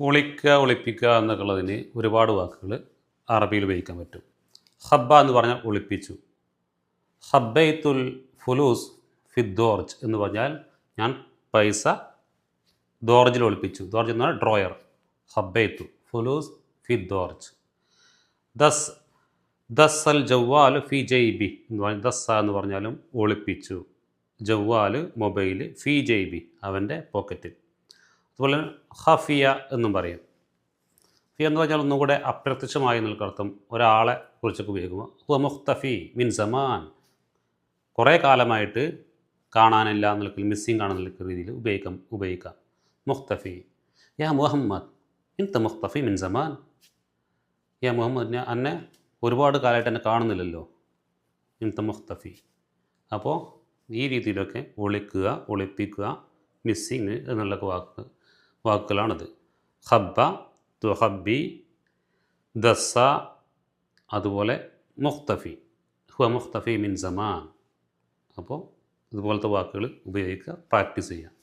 ഒളിക്കുക ഒളിപ്പിക്കുക എന്നൊക്കെയുള്ളതിന് ഒരുപാട് വാക്കുകൾ അറബിയിൽ ഉപയോഗിക്കാൻ പറ്റും. ഹബ്ബ എന്ന് പറഞ്ഞാൽ ഒളിപ്പിച്ചു. ഹബ്ബൈത്തുൽ ഫുലൂസ് ഫിദ്ദോർജ് എന്ന് പറഞ്ഞാൽ ഞാൻ പൈസ ദോർജിൽ ഒളിപ്പിച്ചു. ദോർജ് എന്ന് പറഞ്ഞാൽ ഡ്രോയർ. ഹബ്ബൈത്തു ഫുലൂസ് ഫിദ്ദോർജ് ദസ് ദസ്സൽ ജവ്വാൽ ഫി ജൈബി എന്ന് പറഞ്ഞാൽ ദസ്സ എന്ന് പറഞ്ഞാലും ഒളിപ്പിച്ചു. ജവ്വാൽ മൊബൈൽ ഫി ജൈബി അവന്റെ പോക്കറ്റിൽ. അതുപോലെ ഹഫിയ എന്നും പറയും. ഫിയ എന്ന് പറഞ്ഞാൽ ഒന്നും കൂടെ അപ്രത്യക്ഷമായി നിൽക്കർത്തും ഒരാളെ കുറിച്ചൊക്കെ ഉപയോഗിക്കുമ്പോൾ ഹുവ മുഖ്തഫി മിൻ സമാൻ. കുറേ കാലമായിട്ട് കാണാനില്ല നിൽക്കൽ മിസ്സിങ് കാണാൻ നിൽക്കുന്ന രീതിയിൽ ഉപയോഗിക്കാം ഉപയോഗിക്കാം. മുഖ്തഫി. യാ മുഹമ്മദ് ഇൻത മുഖ്തഫി മിൻ സമാൻ. യാ മുഹമ്മദ് ഞാൻ എന്നെ ഒരുപാട് കാലമായിട്ട് എന്നെ കാണുന്നില്ലല്ലോ. ഇൻത മുഖ്തഫി. അപ്പോൾ ഈ രീതിയിലൊക്കെ ഒളിക്കുക ഒളിപ്പിക്കുക മിസ്സിങ് എന്നുള്ള വാക്ക് വാക്കുകളാണിത്. ഹബ്ബ തുഹബ്ബി ദസ്സ അതുപോലെ മുഖ്തഫി. ഹുവ മുഖ്തഫി മിൻ സമാൻ. അപ്പോൾ ഇതുപോലത്തെ വാക്കുകൾ ഉപയോഗിക്കുക പ്രാക്ടീസ് ചെയ്യുക.